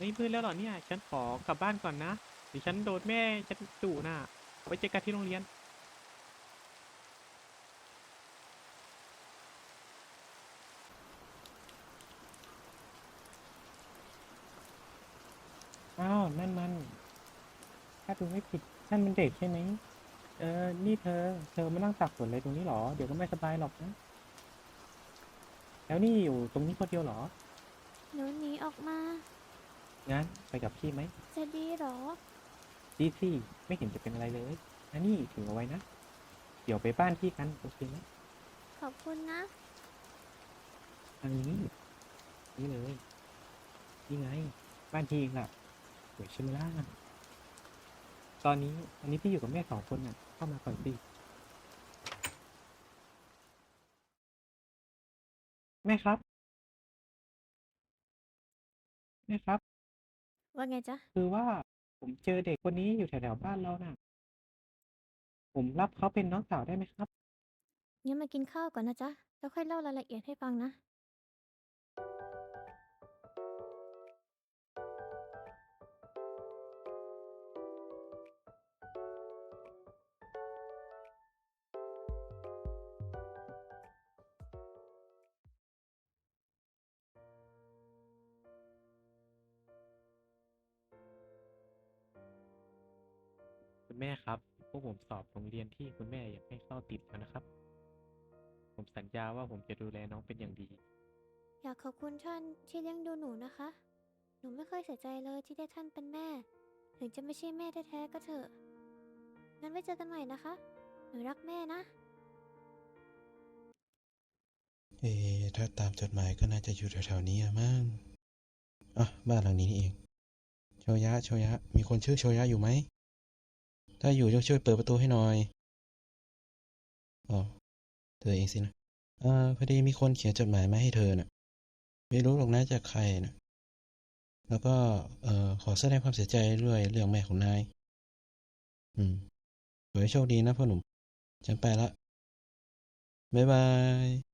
ไม่มืดแล้วเหรอเนี่ย ฉันขอกลับบ้านก่อนนะเดี๋ยวฉันโดนแม่ฉันดุน่ะไว้เจอกันที่โรงเรียน อ้าว นั่นมัน ถ้าดูไม่ผิดนั่นมันเด็กใช่ไหม เออ นี่เธอ เธอมานั่งตักฝนอะไรตรงนี้หรอ เดี๋ยวก็ไม่สบายหรอกนะ แล้วนี่อยู่ตรงนี้คนเดียวเหรอ หนูหนีออกมา งั้นไปกับพี่ไหม จะดีเหรอ ดีสิไม่เห็นจะเป็นอะไรเลยอันนี้ถึงเอาไว้นะ เดี๋ยวไปบ้านพี่กันโอเคไหมขอบคุณนะ ทางนี้ นี่เลย นี่ไง บ้านพี่เองล่ะสวยใช่ไหมล่ะตอนนี้ตอนนี้พี่อยู่กับแม่สองคนน่ะ เข้ามาก่อนสิแม่ครับ แม่ครับ ว่าไงจ๊ะ คือว่าผมเจอเด็กคนนี้อยู่แถวๆบ้านเราน่ะ ผมรับเขาเป็นน้องสาวได้ไหมครับ งั้นมากินข้าวก่อนนะจ๊ะ แล้วค่อยเล่ารายละเอียดให้ฟังนะ แม่ครับ พวกผมสอบโรงเรียนที่คุณแม่อยากให้เข้าติดแล้วนะครับ ผมสัญญาว่าผมจะดูแลน้องเป็นอย่างดี อยากขอบคุณท่านที่เลี้ยงดูหนูนะคะ หนูไม่เคยเสียใจเลยที่ได้ท่านเป็นแม่ ถึงจะไม่ใช่แม่แท้ๆก็เถอะ งั้นไว้เจอกันใหม่นะคะ หนูรักแม่นะ เอ๊ะถ้าตามจดหมายก็น่าจะอยู่แถวๆนี้อะมั้งอะบ้านหลังนี้นี่เอง โชยะ โชยะ มีคนชื่อโชยะอยู่ไหม ถ้าอยู่ช่วยเปิดประตูให้หน่อยอ๋อเธอเองสินะอ่าพอดีมีคนเขียนจดหมายมาให้เธอน่ะ ไม่รู้หรอกนะจากใครนะแล้วก็เอ่อขอแสดงความเสียใจด้วยเรื่องแม่ของนาย อืมขอให้โชคดีนะพ่อหนุ่ม ฉันไปละบ๊ายบาย